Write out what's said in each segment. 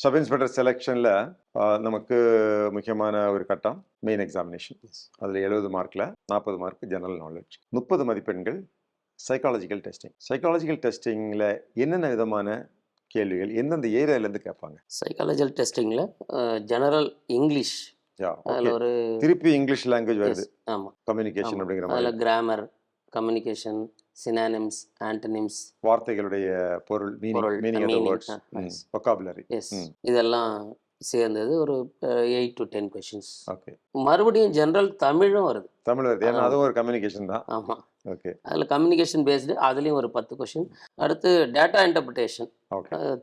Sub inspector செலெக்ஷனில் நமக்கு முக்கியமான ஒரு கட்டம் மெயின் எக்ஸாமினேஷன் அதில் எழுபது மார்க்கில் நாற்பது மார்க் ஜெனரல் நாலேஜ் முப்பது மதிப்பெண்கள் சைக்காலஜிக்கல் டெஸ்டிங் சைக்காலஜிக்கல் டெஸ்டிங்கில் என்னென்ன விதமான கேள்விகள் எந்தெந்த ஏரியாலேருந்து கேட்பாங்க? சைக்காலஜிக்கல் டெஸ்டிங்கில் ஜெனரல் இங்கிலீஷ் ஒரு திருப்பி இங்கிலீஷ் லாங்குவேஜ் வருது. ஆமாம் கம்யூனிகேஷன் அப்படிங்கிற மாதிரி. கிராமர் கம்யூனிகேஷன் சினானிம்ஸ் ஆன்டனிம்ஸ் வார்த்தைகளுடைய பொருள் பொருள், மீனிங் ஆஃப் meaning, வேர்ட்ஸ் ஆ, yes. ஒக்காபுலரி எஸ் ம். இதெல்லாம் சேர்ந்தது ஒரு eight to ten questions okay மறுபடியும் ஜெனரல் தமிழும் வருது. தமிழ் வருது. ஏன்னா. அதுவும் ஒரு கம்யூனிகேஷன் தான். ஆமாம் ஓகே அதில் கம்யூனிகேஷன் பேஸ்டு அதுலேயும் ஒரு பத்து கொஷின் அடுத்து டேட்டா இன்டர்பிரிட்டேஷன்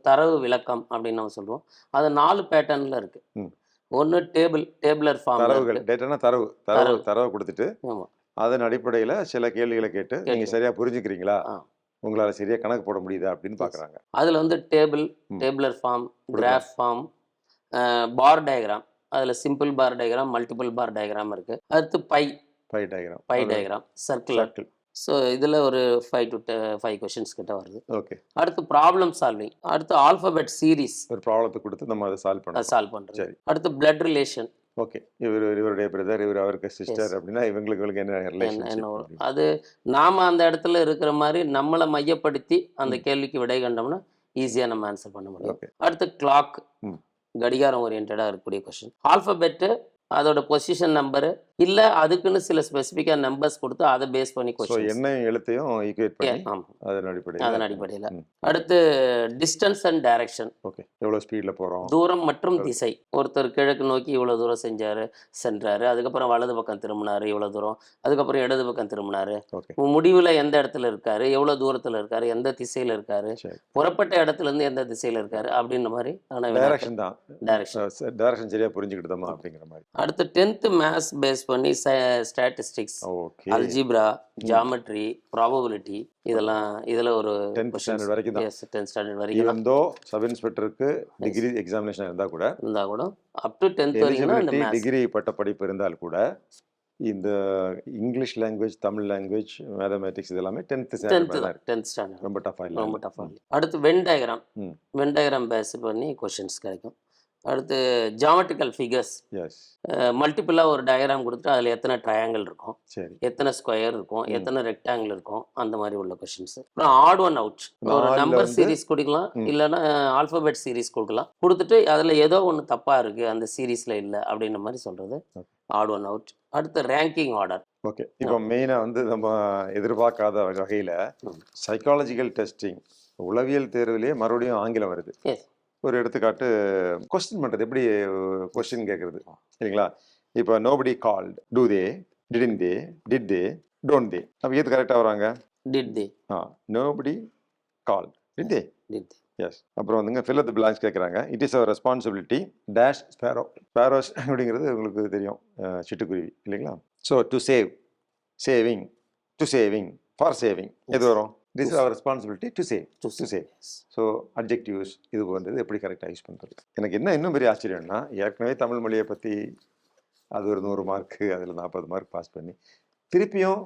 தரவு விளக்கம் அப்படின்னு நம்ம சொல்லுவோம் அது நாலு பேட்டர்னில் இருக்கு. ஒன்று டேபிள் டேபிளர் ஃபார்ம் தரவுகள். டேட்டானா தரவு. தரவு தரவு. தரவை கொடுத்துட்டு ஆமாம் அதன் அடிப்படையில் சில கேள்விகளை கேட்டு நீங்க கேட்டு. சரியா புரிஞ்சுக்கிறீங்களா. உங்களால சரியா கணக்கு போட முடியுதா? அப்படின்னு பாக்குறாங்க. அதில் வந்து table. Tabular form. Graph form bar diagram. அதில் simple bar diagram multiple bar diagram இருக்குது அடுத்து pie. Pie diagram. Pie diagram. Circular circle. So இதில் ஒரு ஃபைவ் டு ஃபைவ் கொஷின்ஸ் கிட்ட வருது. ஓகே. அடுத்து ப்ராப்ளம் சால்விங் அடுத்து ஆல்ஃபபெட் சீரீஸ் ஒரு ப்ராப்ளத்தை கொடுத்து நம்ம அதை சால்வ் பண்ணலாம். சால்வ் பண்ணுறது சரி. அடுத்து பிளட் ரிலேஷன் ஓகே இவர் இவருடைய பிரதர் இவர் அவருக்கு சிஸ்டர். அப்படின்னா இவங்களுக்கு இவங்களுக்கு என்ன வரும் அது நாம அந்த இடத்துல இருக்கிற மாதிரி நம்மளை மையப்படுத்தி அந்த. கேள்விக்கு விடை கண்டோம்னா ஈஸியாக நம்ம ஆன்சர் பண்ண முடியும் அடுத்து கிளாக். கடிகாரம் ஓரியன்டாக இருக்கக்கூடிய கொஷின் ஆல்ஃபபெட்டு அதோட பொசிஷன் நம்பரு இல்லை அதுக்குன்னு சில ஸ்பெசிஃபிக்காக நம்பர்ஸ் கொடுத்து அதை பேஸ் பண்ணி கொஷின் எண்ணையும் எழுத்தையும் ஈக்குவேட் பண்ணி ஆமாம் அதன் அடிப்படையில் அதன் அடிப்படையில். அடுத்து டிஸ்டன்ஸ் அண்ட் டைரக்ஷன் ஓகே எவ்வளோ ஸ்பீடில் போகிறோம் தூரம் மற்றும் திசை. ஒருத்தர் கிழக்கு நோக்கி இவ்வளோ தூரம் செஞ்சாரு சென்றாரு. அதுக்கப்புறம் வலது பக்கம் திரும்பினாரு இவ்வளோ தூரம். அதுக்கப்புறம் இடது பக்கம் திரும்பினாரு. முடிவில் எந்த இடத்துல இருக்காரு? எவ்வளோ தூரத்தில் இருக்காரு? எந்த திசையில் இருக்காரு? புறப்பட்ட இடத்துல இருந்து எந்த திசையில் இருக்காரு? அப்படின்ற மாதிரி டைரக்ஷன் தான். டைரக்ஷன் டைரக்ஷன் சரியா புரிஞ்சுக்கிட்டோமா அப்படிங்கிற மாதிரி. அடுத்து டென்த்து மேத்ஸ் பேஸ் பண்ணி statistics okay algebra geometry probability இதெல்லாம் இதில் ஒரு டென்த் ஸ்டாண்டர்ட் வரைக்கும் தான் எஸ் டென்த் ஸ்டாண்டர்ட் வரைக்கும் ஈவன் தோ சப் இன்ஸ்பெக்டருக்கு டிகிரி எக்ஸாமினேஷன் இருந்தால் கூட இருந்தால் கூட அப் டு டென்த் வரைக்கும் டிகிரி பட்ட படிப்பு இருந்தால் கூட இந்த English language Tamil language mathematics இது எல்லாமே டென்த் ஸ்டாண்டர்ட் டென்த் ஸ்டாண்டர்ட் ரொம்ப டஃபாக இல்லை. ரொம்ப டஃப் அடுத்து Venn diagram. Venn diagram base பண்ணி கொஷின்ஸ் கிடைக்கும். அடுத்து ஜாமெட்ரிக்கல் ஃபிகர்ஸ் மல்டிபிளாக ஒரு டயக்ராம் கொடுத்துட்டு அதில் எத்தனை ட்ரையாங்கிள் இருக்கும்? எத்தனை ஸ்கொயர் இருக்கும். எத்தனை ரெக்டாங்கிள் இருக்கும்? அந்த மாதிரி உள்ள கொஷின்ஸ் அப்புறம் ஆட் ஒன் அவுட் ஒரு நம்பர் சீரிஸ் கொடுக்கலாம். இல்லைன்னா ஆல்ஃபபெட் சீரிஸ் கொடுக்கலாம். கொடுத்துட்டு அதில் ஏதோ ஒன்று தப்பாக இருக்குது அந்த சீரீஸில் இல்லை அப்படின்ற மாதிரி சொல்கிறது Okay. ஆட் ஒன் அவுட் அடுத்து ரேங்கிங் ஆர்டர் ஓகே. இப்போ மெயினாக வந்து நம்ம எதிர்பார்க்காத வகையில். சைக்காலஜிக்கல் டெஸ்டிங் உளவியல் தேர்விலேயே மறுபடியும் ஆங்கிலம் வருது. ஒரு எடுத்துக்காட்டு கொஸ்டின் பண்ணுறது எப்படி கொஸ்டின் கேட்குறது சரிங்களா? இப்போ nobody called do they didn't they did they don't they அப்போ எது கரெக்டாக வராங்க did they ah nobody call did they did they yes அப்புறம் வந்துங்க up the blanks கேட்குறாங்க it is our responsibility dash sparrow sparrows அப்படிங்கிறது உங்களுக்கு தெரியும். சிட்டுக்குருவி இல்லைங்களா? So to save saving to saving for saving எது வரும்? This our responsibility to save to save so objectives இது வந்து எப்படி கரெக்டாக யூஸ் பண்ணுறது எனக்கு என்ன இன்னும் பெரிய ஆச்சரியம்னா ஏற்கனவே தமிழ் மொழியை பற்றி அது ஒரு நூறு மார்க்கு அதில் நாற்பது மார்க் பாஸ் பண்ணி திருப்பியும்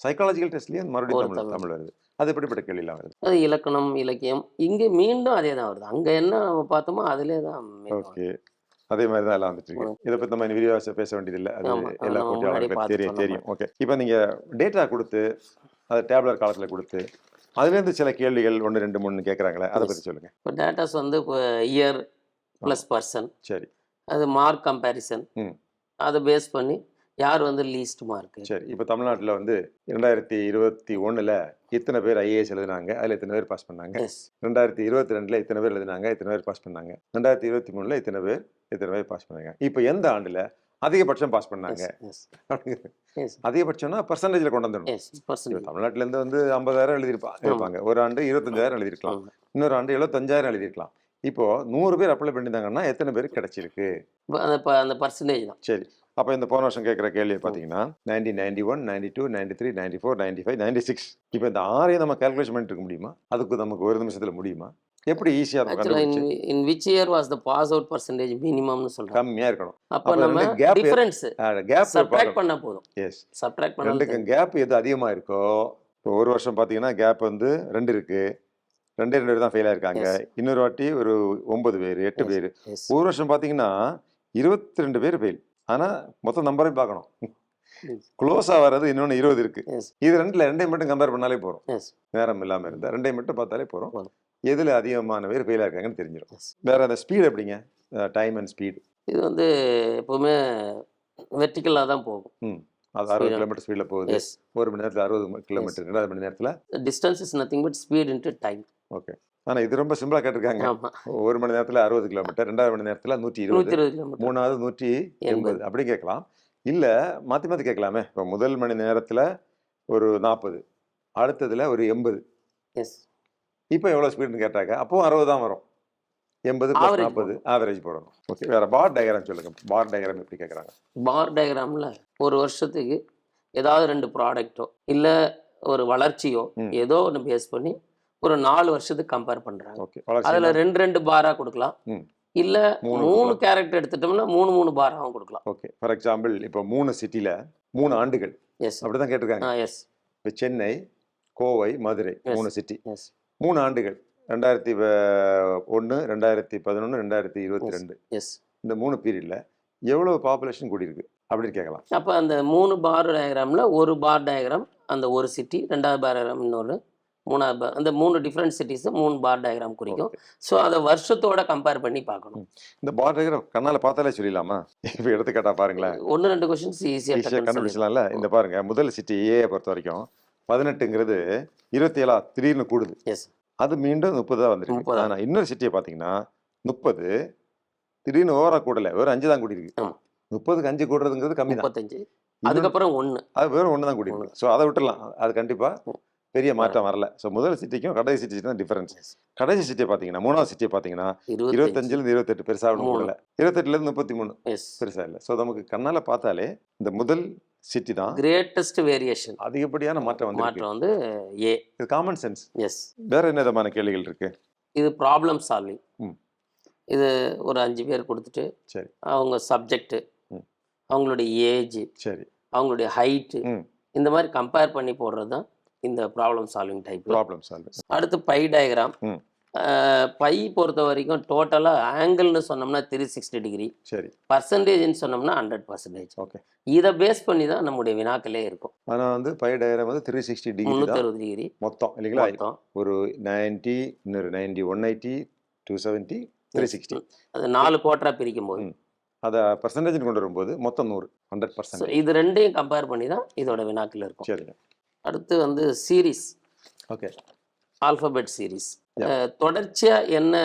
சைக்காலஜிக்கல் டெஸ்ட்லேயும் மறுபடியும் தமிழ் தமிழ். வருது. அது எப்படிப்பட்ட கேள்விலாம் வருது? அது இலக்கணம் இலக்கியம் இங்கே மீண்டும் அதே தான் வருது. அங்கே என்ன பார்த்தோமோ அதிலே தான். ஓகே அதே மாதிரி தான் எல்லாம் வந்துட்டு இருக்கு. இதை பற்றி நம்ம விரிவாக பேச வேண்டியதில்லை. அது எல்லா போட்டியாளர்களுக்கும் தெரியும் தெரியும். ஓகே இப்போ நீங்கள் டேட்டா கொடுத்து அதை டேப்லர் காலத்தில் கொடுத்து அதுலேருந்து சில கேள்விகள் ஒன்று ரெண்டு மூணு கேட்குறாங்களே அதை. பற்றி சொல்லுங்கள் இப்போ டேட்டாஸ் வந்து இப்போ இயர் ப்ளஸ் பர்சன் சரி. அது மார்க் கம்பேரிசன் ம். அதை பேஸ் பண்ணி யார் வந்து லீஸ்ட் மார்க்கு சரி இப்போ தமிழ்நாட்டில் வந்து ரெண்டாயிரத்தி இருபத்தி ஒன்றில் இத்தனை பேர் ஐஏஎஸ் எழுதினாங்க அதில் இத்தனை பேர் பாஸ் பண்ணாங்க. ரெண்டாயிரத்தி இருபத்தி ரெண்டில் இத்தனை பேர் எழுதினாங்க இத்தனை பேர் பாஸ் பண்ணாங்க. ரெண்டாயிரத்தி இருபத்தி மூணில் இத்தனை பேர் இத்தனை பேர் பாஸ் பண்ணாங்க. இப்போ எந்த ஆண்டில் அதிகபட்சம் பாஸ் பண்ணாங்க. அதிகபட்சம்னா பர்சன்டேஜில் கொண்டு வந்துடணும். எஸ் பர்சன்டேஜ் தமிழ்நாட்டிலேருந்து வந்து ஐம்பதாயிரம் எழுதியிருப்பா இருப்பாங்க ஒரு ஆண்டு இருபத்தஞ்சாயிரம் எழுதியிருக்கலாம். இன்னொரு ஆண்டு எழுபத்தஞ்சாயிரம் எழுதியிருக்கலாம். இப்போ நூறு பேர் அப்ளை பண்ணியிருந்தாங்கன்னா எத்தனை பேருக்கு கிடைச்சிருக்கு? அந்த பர்சன்டேஜ் தான். சரி. அப்போ இந்த போன வருஷம் கேட்குற கேள்வி பார்த்தீங்கன்னா nineteen ninety one ninety two ninety three ninety four ninety five ninety six இப்போ இந்த ஆறையும் நம்ம கால்குலேஷன் பண்ணிட்டு இருக்க முடியுமா? அதுக்கு நமக்கு ஒரு நிமிஷத்தில் முடியுமா? எப்படி ஈஸியாக நம்ம ஆக்சுவலாக in which year was the pass out percentage மினிமம்னு சொல்கிறோம் கம்மியாக இருக்கணும் அப்போ நம்ம gap- டிஃபரன்ஸ் கேப் சப்ட்ராக்ட் பண்ண போதும் எஸ் சப்ட்ராக்ட் ரெண்டுக்கும் பண்ண கேப் எது அதிகமாக இருக்கோ இப்போ ஒரு வருஷம் பார்த்தீங்கன்னா கேப் வந்து ரெண்டு இருக்கு ரெண்டே ரெண்டு பேர் தான் ஃபெயில் ஆயிருக்காங்க. இன்னொரு வாட்டி ஒரு ஒன்பது பேர் எட்டு. பேர். ஒரு வருஷம் பார்த்தீங்கன்னா இருபத்தி ரெண்டு பேர் ஃபெயில் ஆனால் மொத்த நம்பரையும் பார்க்கணும். க்ளோஸாக வர்றது இன்னொன்று இருபது இருக்கு. இது ரெண்டுல ரெண்டையும் மட்டும் கம்பேர் பண்ணாலே போகிறோம். நேரம் இல்லாமல் இருந்தால் ரெண்டையும் மட்டும் பார்த்தாலே போகிறோம். எதில் அதிகமான பேர் ஃபெயில் ஆயிருக்காங்கன்னு தெரிஞ்சிடும். வேற அந்த ஸ்பீடு எப்படிங்க? டைம் அண்ட் ஸ்பீடு இது வந்து எப்பவுமே வெர்டிக்கலாக தான் போகும். அது அறுபது. கிலோமீட்டர் ஸ்பீடில் போகுது. ஒரு மணி நேரத்தில் அறுபது கிலோமீட்டர் ரெண்டாவது மணி நேரத்தில்? Distance is nothing but speed into time okay ஆனால் இது ரொம்ப சிம்பிளாக கேட்டிருக்காங்க. ஒரு மணி நேரத்தில் அறுபது கிலோமீட்டர் ரெண்டாவது மணி நேரத்தில் நூற்றி இருபது மூணாவது நூற்றி எண்பது. அப்படி கேட்கலாம். இல்லை மாற்றி மாற்றி கேட்கலாமே. இப்போ முதல் மணி நேரத்தில் ஒரு நாற்பது அடுத்ததில் ஒரு எண்பது. எஸ் இப்போ எவ்வளோ ஸ்பீடுன்னு கேட்டாக்க அப்போவும் அறுபது தான் வரும். எண்பது நாற்பது ஆவரேஜ் போடணும். ஓகே வேற பார் டயக்ராம் சொல்லுங்க. பார் டயக்ராம் எப்படி கேட்குறாங்க பார் டயக்ராமில் ஒரு வருஷத்துக்கு ஏதாவது ரெண்டு ப்ராடக்ட்டோ இல்லை ஒரு வளர்ச்சியோ. ஏதோ ஒன்று பேஸ் பண்ணி ஒரு நாலு வருஷத்துக்கு கம்பேர் பண்ணுறாங்க ஓகே அதில் ரெண்டு ரெண்டு பாராக கொடுக்கலாம். இல்லை மூணு. கேரக்டர் எடுத்துட்டோம்னா மூணு மூணு பாராகவும் கொடுக்கலாம். ஓகே ஃபார் எக்ஸாம்பிள் இப்போ மூணு சிட்டியில் மூணு ஆண்டுகள். எஸ் அப்படி தான் கேட்டிருக்காங்க. ஆ எஸ் இப்போ சென்னை கோவை மதுரை. மூணு சிட்டி எஸ் மூணு ஆண்டுகள். ரெண்டாயிரத்தி ஒன்று ரெண்டாயிரத்தி பதினொன்று ரெண்டாயிரத்தி இருபத்தி ரெண்டு எஸ் இந்த மூணு பீரியடில் எவ்வளோ பாப்புலேஷன் கூடியிருக்கு? அப்படின்னு கேட்கலாம். அப்போ அந்த மூணு பார் டயக்ராமில் ஒரு பார் டயக்ராம் அந்த ஒரு சிட்டி ரெண்டாவது பார் டயக்ராம் இன்னொரு மூணாவது அந்த மூணு டிஃப்ரெண்ட் சிட்டிஸை மூணு பார் டயக்ராம் குறிக்கும். ஸோ அதை வருஷத்தோட கம்பேர் பண்ணி பார்க்கணும். இந்த பார் டயக்ராம் கண்ணால் பார்த்தாலே சொல்லிடலாமா? இப்போ எடுத்துக்காட்டா பாருங்களேன். ஒன்று ரெண்டு கொஷின்ஸ் ஈஸியாக கண்டுபிடிச்சலாம்ல இந்த பாருங்க முதல் சிட்டி ஏ பொறுத்த வரைக்கும் பதினெட்டுங்கிறது இருபத்தி ஏழா திடீர்னு கூடுது. எஸ் அது மீண்டும் முப்பது தான் வந்திருக்கு. ஆனால் இன்னொரு சிட்டியை பார்த்தீங்கன்னா முப்பது திடீர்னு ஓவரா கூடல. வெறும் அஞ்சு தான் கூடியிருக்கு. முப்பதுக்கு அஞ்சு கூடுறதுங்கிறது கம்மி தான். முப்பத்தஞ்சு. அதுக்கப்புறம் ஒன்று அது வெறும் ஒன்று தான் கூடியிருக்கு. ஸோ அதை விட்டுடலாம். அது கண்டிப்பாக பெரிய மாற்றம் வரல. ஸோ முதல் சிட்டிக்கும் கடைசி சிட்டிக்கும் தான் டிஃபரன்ஸ். கடைசி சிட்டியை பார்த்தீங்கன்னா மூணாவது சிட்டியை பார்த்தீங்கன்னா இருபத்தஞ்சு. இருபத்தஞ்சிலேருந்து இருபத்தெட்டு பெருசாக ஒன்றும். கூடல. இருபத்தெட்டுலேருந்து முப்பத்தி மூணு. எஸ் பெருசா இல்லை. ஸோ நமக்கு கண்ணால பார்த்தாலே இந்த முதல் சிட்டி தான். கிரேட்டஸ்ட் வேரியேஷன் அதிகப்படியான மாற்றம் வந்து மாற்றம் வந்து ஏ இது காமன் சென்ஸ் எஸ் வேற என்ன விதமான கேள்விகள் இருக்கு? இது ப்ராப்ளம் சால்விங். இது ஒரு அஞ்சு பேர் கொடுத்துட்டு சரி. அவங்க சப்ஜெக்ட்டு ம். அவங்களுடைய ஏஜ் சரி. அவங்களுடைய ஹைட்டு. இந்த மாதிரி கம்பேர் பண்ணி போடுறது தான் இந்த problem solving type problem solve அடுத்து பை டயக்ராம். பை பொறுத்த வரைக்கும் டோட்டலாக ஆங்கிள்னு சொன்னோம்னா த்ரீ சிக்ஸ்டி டிகிரி. சரி. பர்சன்டேஜ்னு சொன்னோம்னா ஹண்ட்ரட் பர்சன்டேஜ் ஓகே. இதை பேஸ் பண்ணி தான் நம்முடைய வினாக்களே இருக்கும். ஆனா வந்து பை டயக்ராம் வந்து த்ரீ சிக்ஸ்டி டிகிரி முந்நூற்றி தான். அறுபது டிகிரி. மொத்தம் இல்லைங்களா? மொத்தம். ஒரு நைன்டி இன்னொரு ninety one eighty two seventy three sixty அது நாலு கோட்டரா பிரிக்கும் போது. அதை பர்சன்டேஜ் கொண்டு வரும்போது மொத்தம் நூறு ஹண்ட்ரட் பர்சன்ட் இது ரெண்டையும் கம்பேர் பண்ணி தான் இதோட வினாக்கள் இருக்கும். சரிங்க. அடுத்து வந்து சீரிஸ் ஓகே. ஆல்பபெட் சீரிஸ் தொடர்ச்சியாக என்ன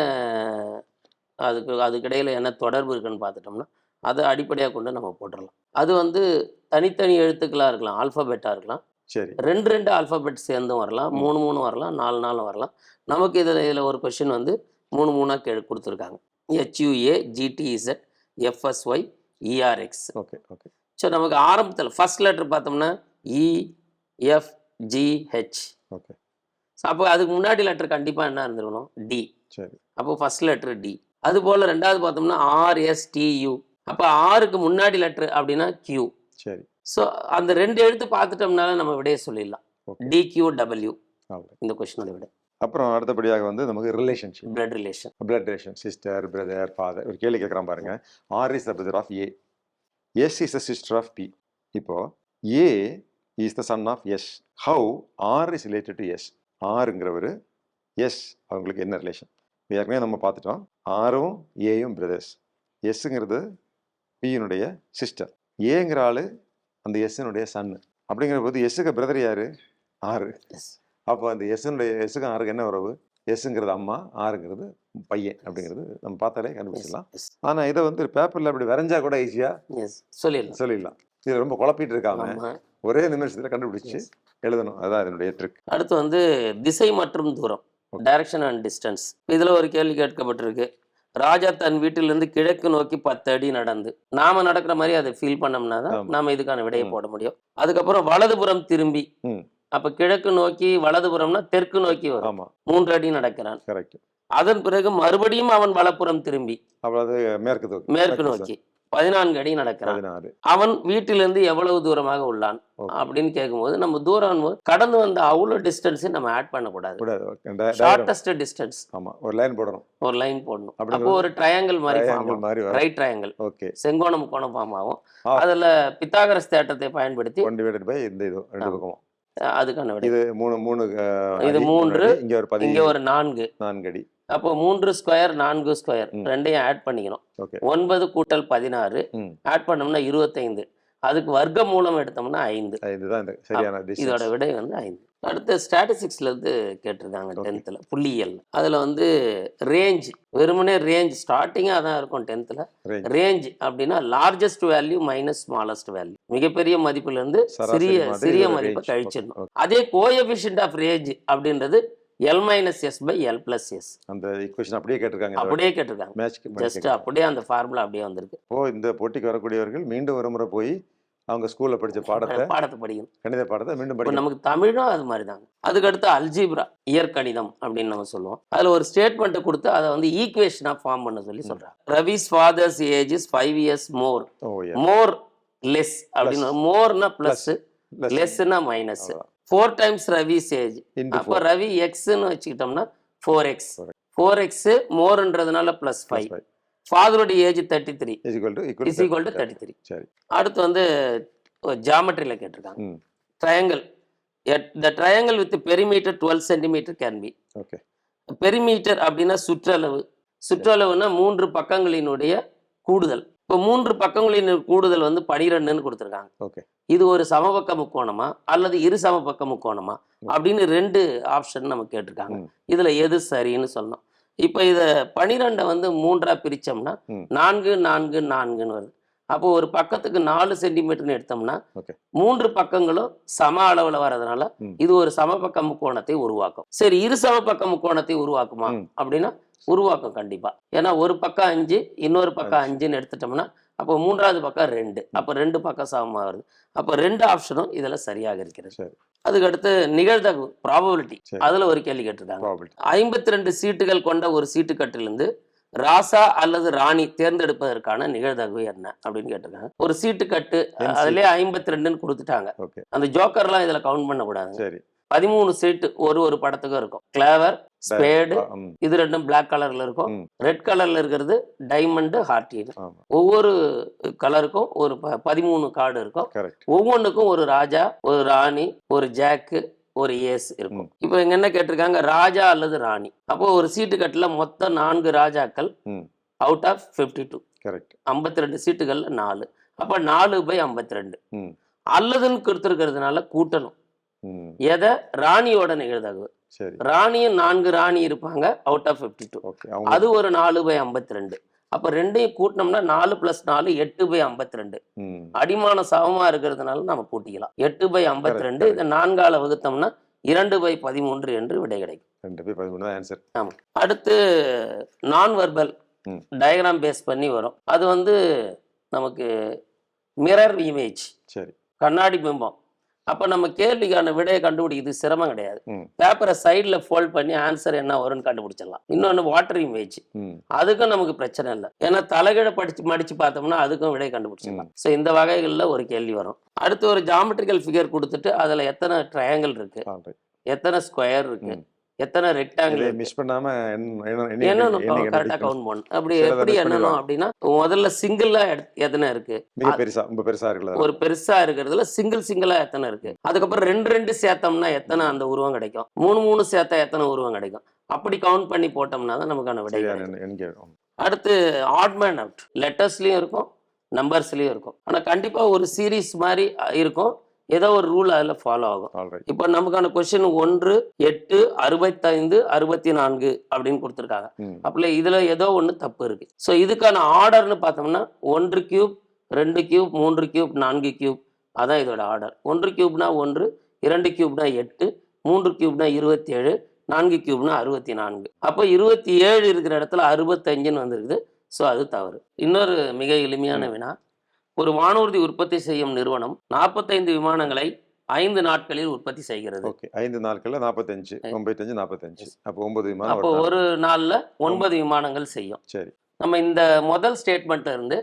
அதுக்கு அதுக்கிடையில் என்ன தொடர்பு இருக்குன்னு பார்த்துட்டோம்னா அதை அடிப்படையாக கொண்டு நம்ம போட்டுடலாம் அது வந்து தனித்தனி எழுத்துக்களாக இருக்கலாம் ஆல்ஃபபெட்டாக இருக்கலாம். சரி. ரெண்டு ரெண்டு ஆல்ஃபபெட் சேர்ந்தும் வரலாம் மூணு மூணு வரலாம் நாலு நாலு வரலாம். நமக்கு இதில் இதில் ஒரு கொஷின் வந்து மூணு மூணாக கே கொடுத்துருக்காங்க. HUA GTZ FSY ERX okay okay. So நமக்கு ஆரம்பத்தில் ஃபர்ஸ்ட் லெட்டர் பார்த்தோம்னா இ எஃப் ஜிஹெச் ஓகே. அப்போ அதுக்கு முன்னாடி லெட்டர் கண்டிப்பாக என்ன இருந்திருக்கணும்? டி சரி. அப்போ ஃபர்ஸ்ட் லெட்டர் டி அது போல் ரெண்டாவது பார்த்தோம்னா ஆர்எஸ்டியு அப்போ ஆறுக்கு முன்னாடி லெட்டர் அப்படின்னா கியூ சரி. ஸோ அந்த ரெண்டு எழுத்து பார்த்துட்டோம்னால நம்ம விடையை சொல்லிடலாம். டி கியூ டபிள்யூ இந்த கொஸ்டினோட விட. அப்புறம் அடுத்தபடியாக வந்து நமக்கு relationship blood relation blood relation sister brother father ஒரு கேள்வி கேட்குறான் பாருங்க. R is the brother of A S is the sister of B இப்போ A is the son of S how R is related to S ஆருங்கிறவர் S அவங்களுக்கு என்ன relation ஏற்கனவே நம்ம பார்த்துட்டோம். ஆரும் ஏயும் பிரதர்ஸ் எஸ்ஸுங்கிறது பியினுடைய சிஸ்டர் ஏங்கிற ஆளு அந்த எஸ்ஸினுடைய சன்னு அப்படிங்கிற போது எஸ்ஸுக்கு பிரதர் யாரு? ஆறு. அப்போ அந்த எஸ்னுடைய எஸ்ஸுக்கும் ஆறுக்கு என்ன உறவு? எஸ்ஸுங்கிறது அம்மா ஆறுங்கிறது பையன் அப்படிங்கிறது நம்ம பார்த்தாலே கண்டுபிடிச்சிடலாம். ஆனால் இதை வந்து பேப்பரில் அப்படி வரைஞ்சா கூட ஈஸியாக சொல்லிடலாம். சொல்லிடலாம். இது ரொம்ப குழப்பிட்டு இருக்காம ஆமாம் ஒரே நிமிஷத்தில் கண்டுபிடிச்சு எழுதணும். அதான் இதனுடைய ட்ரிக் அடுத்து வந்து திசை மற்றும் தூரம். டைரக்ஷன் அண்ட் டிஸ்டன்ஸ் இதில் ஒரு கேள்வி கேட்கப்பட்டிருக்கு. ராஜா தன் வீட்டிலிருந்து கிழக்கு நோக்கி பத்து அடி நடந்து நாம நடக்கிற மாதிரி அதை ஃபீல் பண்ணோம்னா தான். நாம இதுக்கான விடையை. போட முடியும். அதுக்கப்புறம் வலதுபுறம் திரும்பி. அப்ப கிழக்கு நோக்கி வலதுபுறம்னா தெற்கு நோக்கி வரும். மூன்று அடி நடக்கிறான். கரெக்ட் அதன் பிறகு மறுபடியும் அவன் வலப்புறம் திரும்பி மேற்கு நோக்கி. பதினான்கு அடி நடக்கிறான். அவன் வீட்டிலிருந்து எவ்வளவு தூரமாக உள்ளான். அப்படின்னு கேட்கும்போது நம்ம தூரம் கடந்து வந்த அவ்வளோ டிஸ்டன்ஸையும் நம்ம ஆட் பண்ணக்கூடாது. ஷார்டஸ்ட் டிஸ்டன்ஸ் ஆமா. ஒரு லைன் போடணும். ஒரு லைன் போடணும். அப்போ ஒரு ட்ரையாங்கிள் மாதிரி ரைட் ட்ரையாங்கிள் ஓகே. செங்கோண முக்கோணம் ஃபார்ம் ஆகும். ஆ. அதுல பித்தாகரஸ் தேட்டத்தை பயன்படுத்தி அதுக்கான இது மூணு மூணு இது மூன்று, இங்க ஒரு இங்க பதினஞ்சு ஒரு நான்கு. நான்கு அடி. அப்போ மூன்று ஸ்கொயர் நான்கு ஸ்கொயர். ரெண்டையும் ஆட் பண்ணிக்கணும் ஒன்பது கூட்டல் பதினாறு ஆட் பண்ணோம்னா இருபத்தைந்து அதுக்கு வர்க்க மூலம் எடுத்தோம்னா ஐந்து இதோட. விடை வந்து ஐந்து அடுத்து ஸ்டாட்டிஸ்டிக்ஸ்ல இருந்து கேட்டிருக்காங்க. டென்த்தில் புள்ளியியல் அதுல வந்து ரேஞ்ச் வெறுமனே ரேஞ்ச் ஸ்டார்டிங்காக அதான் இருக்கும் டென்த்தில். ரேஞ்ச் அப்படின்னா largest value minus smallest value மிகப்பெரிய மதிப்புல இருந்து சராசரி சிறிய சிறிய மதிப்பை. கழிச்சிடணும். அதே கோஎஃபிஷியன்ட் ஆஃப் ரேஞ்ச் அப்படின்றது L minus S by L plus S அந்த ஈக்குவேஷன் அப்படியே கேட்டிருக்காங்க அப்படியே கேட்டிருக்காங்க. மேட்ச் ஜஸ்ட் அப்படியே அந்த ஃபார்முலா அப்படியே வந்திருக்கு. இப்போ இந்த போட்டிக்கு வரக்கூடியவர்கள் மீண்டும் ஒரு முறை போய் அவங்க ஸ்கூல்ல படிச்ச பாடத்தை பாடத்தை படிக்கணும். கணித பாடத்தை மீண்டும் படிக்கணும். நமக்கு தமிழும் அது மாதிரி தாங்க அதுக்கடுத்து அல்ஜீப்ரா இயற்கணிதம் அப்படின்னு நம்ம சொல்லுவோம். அதுல ஒரு ஸ்டேட்மெண்ட்டை கொடுத்து அதை வந்து ஈக்குவேஷனா ஃபார்ம் பண்ண சொல்லி சொல்றாங்க. Ravi's father's age is five years more oh more less அப்படின்னு மோர்னா plus. லெஸ்னா minus four times age into அப்போ ரவி எக்ஸ்ன்னு வச்சுக்கிட்டோம்னா four X 4x. Four X மோர்ன்றதுனால plus five ஃபாதருடைய age thirty three is equal to thirty three அடுத்து வந்து ஜாமெட்ரியில் கேட்டிருக்காங்க. Triangle the triangle with perimeter twelve centimetre can be okay perimeter அப்படின்னா சுற்றளவு. சுற்றளவுனா மூன்று பக்கங்களினுடைய கூடுதல். இப்போ மூன்று பக்கங்களின் கூடுதல் வந்து பனிரெண்டுன்னு கொடுத்துருக்காங்க ஓகே இது ஒரு சமபக்க முக்கோணமா அல்லது இரு சமபக்க முக்கோணமா அப்படின்னு ரெண்டு ஆப்ஷன் நம்ம கேட்டிருக்காங்க. இதுல எது சரின்னு சொல்லணும் இப்போ இதை பனிரெண்டை வந்து மூன்றா பிரிச்சோம்னா. நான்கு நான்கு நான்குன்னு வருது அப்போ ஒரு பக்கத்துக்கு நாலு சென்டிமீட்டர்னு எடுத்தோம்னா. மூன்று பக்கங்களும் சம அளவுல வர்றதுனால. இது ஒரு சமபக்க முக்கோணத்தை உருவாக்கும் சரி இரு சமபக்க முக்கோணத்தை உருவாக்குமா. அப்படின்னா உருவாக்கும் கண்டிப்பா. ஏன்னா ஒரு பக்கம் அஞ்சு இன்னொரு பக்கம் அஞ்சு. அஞ்சுன்னு எடுத்துட்டோம்னா அப்போ மூன்றாவது பக்கம் ரெண்டு. அப்போ ரெண்டு பக்கம் சமமா வருது. அப்போ ரெண்டு ஆப்ஷனும் இதுல சரியாக இருக்கிறது. அதுக்கடுத்து நிகழ்தகவு ப்ராபபிலிட்டி. அதுல ஒரு கேள்வி கேட்டிருக்காங்க. ஐம்பத்தி ரெண்டு சீட்டுகள் கொண்ட ஒரு சீட்டுக்கட்டிலிருந்து ராசா அல்லது ராணி தேர்ந்தெடுப்பதற்கான நிகழ்தகவு என்ன அப்படின்னு கேட்டிருக்காங்க. ஒரு சீட்டு கட்டு அதுலயே ஐம்பத்தி ரெண்டுன்னு கொடுத்துட்டாங்க. அந்த ஜோக்கர்லாம் இதுல கவுண்ட் பண்ணக்கூடாது பதிமூணு சீட்டு ஒரு ஒரு படத்துக்கும் இருக்கும். கிளவர் ஸ்பேடு ம், இது ரெண்டும் Black கலர்ல இருக்கும். ரெட் கலர்ல இருக்கிறது டைமண்ட் ஹார்டின் ஒவ்வொரு கலருக்கும் ஒரு பதிமூணு கார்டு இருக்கும். ஒவ்வொன்றுக்கும் ஒரு ராஜா ஒரு ராணி ஒரு ஜாக்கு ஒரு ஏஸ் இருக்கும். இப்போ இங்க என்ன கேட்டிருக்காங்க? ராஜா அல்லது ராணி. அப்போ ஒரு சீட்டு கட்டுல மொத்தம் நான்கு ராஜாக்கள் out of fifty two correct ஐம்பத்தி ரெண்டு சீட்டுகள்ல நாலு. அப்போ நாலு பை ஐம்பத்தி ரெண்டு அல்லதுன்னு கொடுத்துருக்கிறதுனால கூட்டணும். எதை? ராணியோட நிகழ்தகவு ராணியும் நான்கு ராணி இருப்பாங்க அவுட் ஆஃப் ஃபிஃப்டி டூ அது ஒரு நாலு பை ஐம்பத்தி ரெண்டு அப்போ ரெண்டையும் கூட்டினோம்னா நாலு ப்ளஸ் நாலு எட்டு பை ஐம்பத்தி ரெண்டு அடிமான சமமா இருக்கிறதுனால நம்ம கூட்டிக்கலாம். எட்டு பை ஐம்பத்தி ரெண்டு. இதை நான்கால வகுத்தோம்னா இரண்டு பை பதிமூன்று என்று விடை கிடைக்கும். ரெண்டு பேர் பதிமூணு தான் ஆன்சர் ஆமாம் அடுத்து நான் வெர்பல். டயக்ராம் பேஸ் பண்ணி வரும். அது வந்து நமக்கு மிரர் இமேஜ் சரி. கண்ணாடி பிம்பம். அப்போ நம்ம கேள்விக்கான விடையை கண்டுபிடிக்கிறது சிரமம் கிடையாது. பேப்பரை சைடில் ஃபோல்ட் பண்ணி ஆன்சர் என்ன வரும்னு கண்டுபிடிச்சிடலாம். இன்னொன்று வாட்டர் இமேஜ் அதுக்கும் நமக்கு பிரச்சனை இல்லை. ஏன்னா தலைகீழ படிச்சு மடிச்சு பார்த்தோம்னா அதுக்கும் விடை கண்டுபிடிச்சிடலாம். ஸோ இந்த வகைகளில் ஒரு கேள்வி வரும். அடுத்து ஒரு ஜாமெட்ரிக்கல் ஃபிகர் கொடுத்துட்டு அதில் எத்தனை ட்ரையாங்கிள் இருக்கு? எத்தனை ஸ்கொயர் இருக்கு. எத்தனை ரெக்டாங்கிள் மிஸ் பண்ணாம எண்ணி கரெக்டாக. கவுண்ட் பண்ணணும்? அப்படி எப்படி என்னணும். அப்படின்னா முதல்ல சிங்கிளா எத்தனை இருக்கு? பெருசா ரொம்ப பெருசா இருக்குல்ல ஒரு பெருசா இருக்கிறதுல சிங்கிள் சிங்கிளா எத்தனை இருக்கு? அதுக்கப்புறம் ரெண்டு ரெண்டு சேர்த்தோம்னா எத்தனை அந்த உருவம் கிடைக்கும்? மூணு மூணு சேர்த்தா எத்தனை உருவம் கிடைக்கும்? அப்படி கவுண்ட் பண்ணி போட்டோம்னா தான் நமக்கான விடை அடுத்து ஆட் மேன் அவுட் லெட்டர்ஸ்லயும் இருக்கும் நம்பர்ஸ்லயும் இருக்கும். ஆனா கண்டிப்பா ஒரு சீரீஸ் மாதிரி இருக்கும். ஏதோ ஒரு ரூல் அதுல ஃபாலோ ஆகும். இப்போ நமக்கான கொஸ்டின் ஒன்று எட்டு அறுபத்தைந்து அறுபத்தி நான்கு அப்படின்னு கொடுத்துருக்காங்க. அப்பல இதுல ஏதோ ஒன்று தப்பு இருக்கு. ஸோ இதுக்கான ஆர்டர்னு பார்த்தோம்னா ஒன்று கியூப் ரெண்டு கியூப் மூன்று கியூப் நான்கு கியூப் அதான் இதோட ஆர்டர் ஒன்று கியூப்னா ஒன்று இரண்டு கியூப்னா எட்டு மூன்று கியூப்னா இருபத்தி ஏழு நான்கு கியூப்னா அறுபத்தி நான்கு அப்போ இருபத்தி ஏழு இருக்கிற இடத்துல அறுபத்தஞ்சுன்னு வந்திருக்குது. ஸோ அது தவறு. இன்னொரு மிக எளிமையான வினா. ஒரு வானூர்தி உற்பத்தி செய்யும் நிறுவனம் நாற்பத்தைந்து விமானங்களை ஐந்து நாட்களில் உற்பத்தி செய்கிறது. ஓகே ஐந்து நாட்கள்ல நாற்பத்தஞ்சு ஒன்பத்தஞ்சு நாற்பத்தஞ்சு. அப்போ ஒன்பது விமானம் அப்போ ஒரு நாள். ஒரு நாள்ல ஒன்பது விமானங்கள் செய்யும். சரி. நம்ம இந்த முதல் ஸ்டேட்மெண்ட்ல இருந்து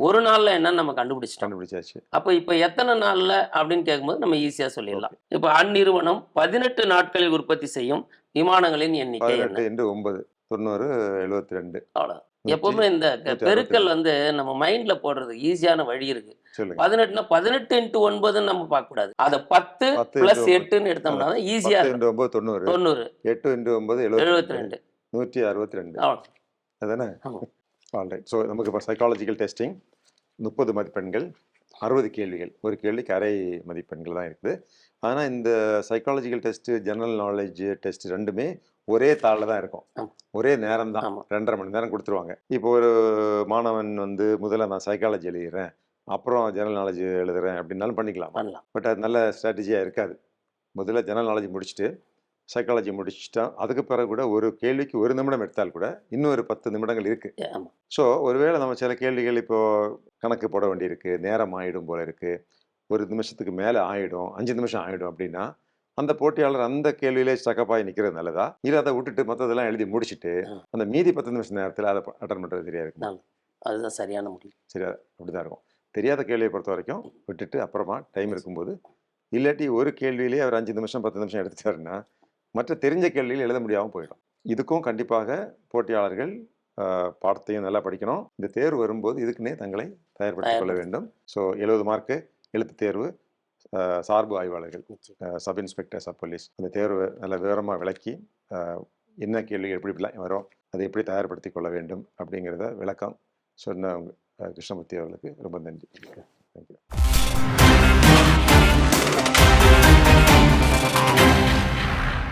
ஒரு நாள்ல என்னன்னு நம்ம கண்டுபிடிச்சிட்டோம். கண்டுபிடிச்சாச்சு. அப்போ இப்போ எத்தனை நாள்ல அப்படின்னு கேட்கும்போது நம்ம ஈஸியா சொல்லிடலாம். இப்போ அந்நிறுவனம் பதினெட்டு நாட்களில் உற்பத்தி செய்யும் விமானங்களின் எண்ணிக்கை இன்ட்டு ஒன்பது தொண்ணூறு எழுபத்தி ரெண்டு. அவ்வளோ எப்பவுமே இந்த பெருக்கல் வந்து நம்ம மைண்ட்ல போடுறது ஈஸியான வழி இருக்கு. பதினெட்டுனா பதினெட்டு இன்ட்டு ஒன்பதுன்னு நம்ம பார்க்க கூடாது அதை பத்து பிளஸ் எட்டுன்னு எடுத்தோம்னா ஈஸியா இருக்கும். தொண்ணூறு. தொண்ணூறு. எட்டு இன்ட்டு ஒன்பது எழுபத்தி ரெண்டு. நூற்றி அறுபத்தி ரெண்டு. அதானே. ஆல்ரைட் ஸோ நமக்கு இப்போ சைக்காலஜிக்கல் டெஸ்டிங் முப்பது மதிப்பெண்கள் அறுபது கேள்விகள். ஒரு கேள்விக்கு அரை மதிப்பெண்கள் தான் இருக்குது. ஆனால் இந்த psychological test general knowledge test ரெண்டுமே ஒரே தாளில் தான் இருக்கும். ஒரே நேரம் தான். ரெண்டரை மணி நேரம் கொடுத்துருவாங்க. இப்போ ஒரு மாணவன் வந்து முதல்ல நான் சைக்காலஜி எழுதுறேன் அப்புறம் ஜெனரல் நாலேஜ் எழுதுறேன். அப்படின்னாலும் பண்ணிக்கலாம்? பண்ணலாம். பட் அது நல்ல ஸ்ட்ராட்டஜியாக இருக்காது. முதல்ல ஜெனரல் நாலேஜ் முடிச்சுட்டு சைக்காலஜி முடிச்சுட்டா அதுக்கு பிறகு கூட ஒரு கேள்விக்கு ஒரு நிமிடம் எடுத்தால் கூட இன்னும் ஒரு பத்து நிமிடங்கள் இருக்குது ஸோ ஒருவேளை நம்ம சில கேள்விகள் இப்போ கணக்கு போட வேண்டியிருக்கு நேரம் ஆயிடும் போல இருக்கு. ஒரு நிமிஷத்துக்கு மேலே ஆயிடும் அஞ்சு நிமிஷம் ஆயிடும் அப்படின்னா அந்த போட்டியாளர் அந்த கேள்வியிலே ஸ்டக்கப்பாகி நிற்கிறது நல்லதா? இல்லை அதை விட்டுட்டு மற்றதெல்லாம் எழுதி முடிச்சுட்டு. அந்த மீதி பத்து நிமிஷம் நேரத்தில் அதை அட்டன் பண்ணுறது இருக்கும் அதுதான் சரியான முடிவு. சரியா அப்படிதான் இருக்கும். தெரியாத கேள்வியை பொறுத்த வரைக்கும் விட்டுட்டு அப்புறமா டைம் இருக்கும்போது இல்லாட்டி ஒரு கேள்வியிலே அவர் அஞ்சு நிமிஷம் பத்து நிமிஷம் எடுத்துட்டாருன்னா மற்ற தெரிஞ்ச கேள்விகள் எழுத முடியாமல் போயிடும். இதுக்கும் கண்டிப்பாக போட்டியாளர்கள் பாடத்தையும் நல்லா படிக்கணும். இந்த தேர்வு வரும்போது இதுக்குன்னே தங்களை தயார்படுத்திக் கொள்ள வேண்டும். ஸோ எழுபது மார்க்கு எழுத்து தேர்வு. சார்பு ஆய்வாளர்கள். Sub inspectors of police. அந்த தேர்வை நல்ல விவரமாக விளக்கி என்ன கேள்விகள் எப்படி இப்படிலாம் வரும் அதை எப்படி தயார்படுத்தி கொள்ள வேண்டும் அப்படிங்கிறத விளக்கம் சொன்ன கிருஷ்ணமூர்த்தி அவர்களுக்கு ரொம்ப நன்றி. தேங்க்யூ